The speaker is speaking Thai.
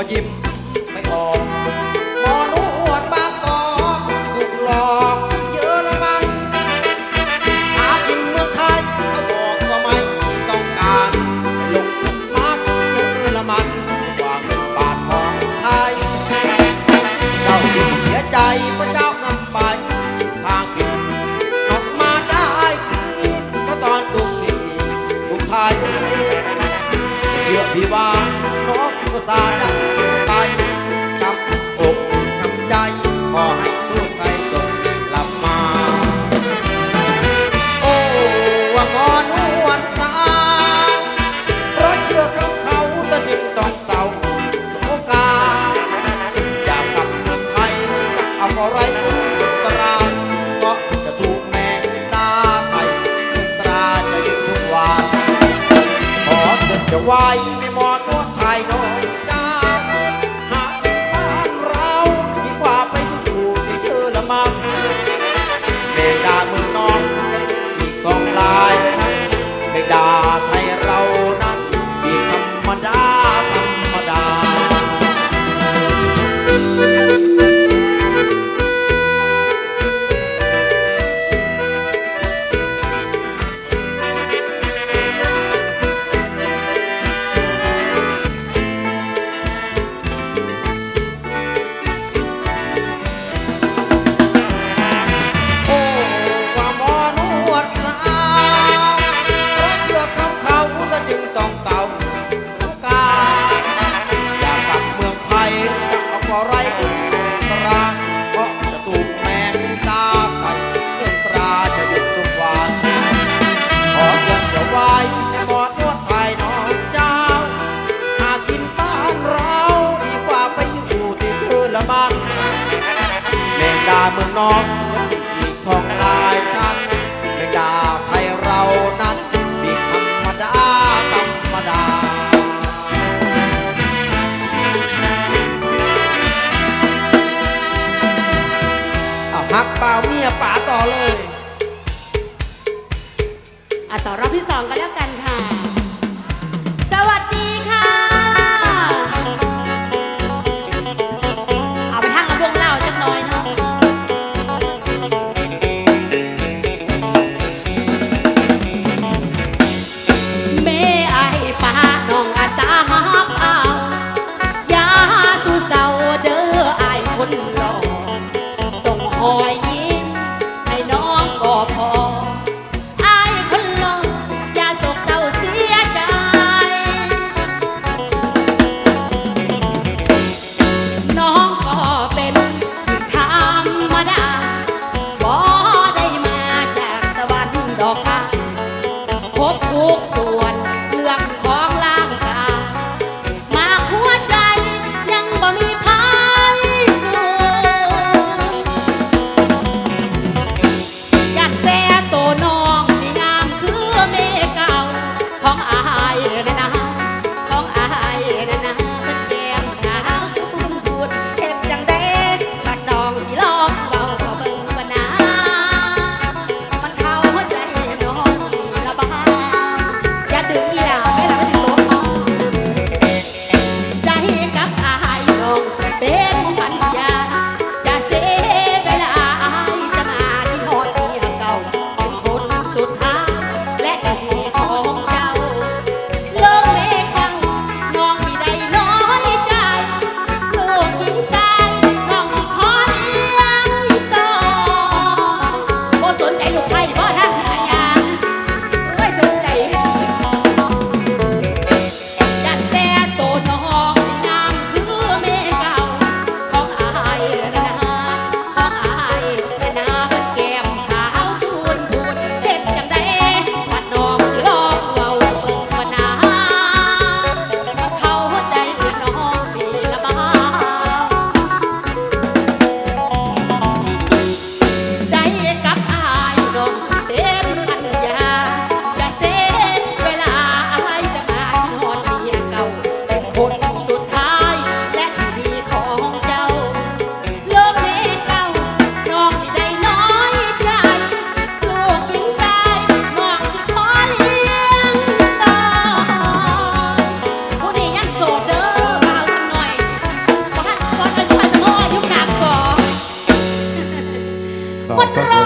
ก็ยิ้มไม่ออกมอง ไหวไม่ ดาเมืองนอกมีของลายกันแมงดาไทยเรานั้นมีธรรมดาธรรมดาเอาฮักเปล่าเมียป่าต่อเลยอะต่อรอบที่สองกันแล้วกันค่ะ สวัสดีค่ะ วัดร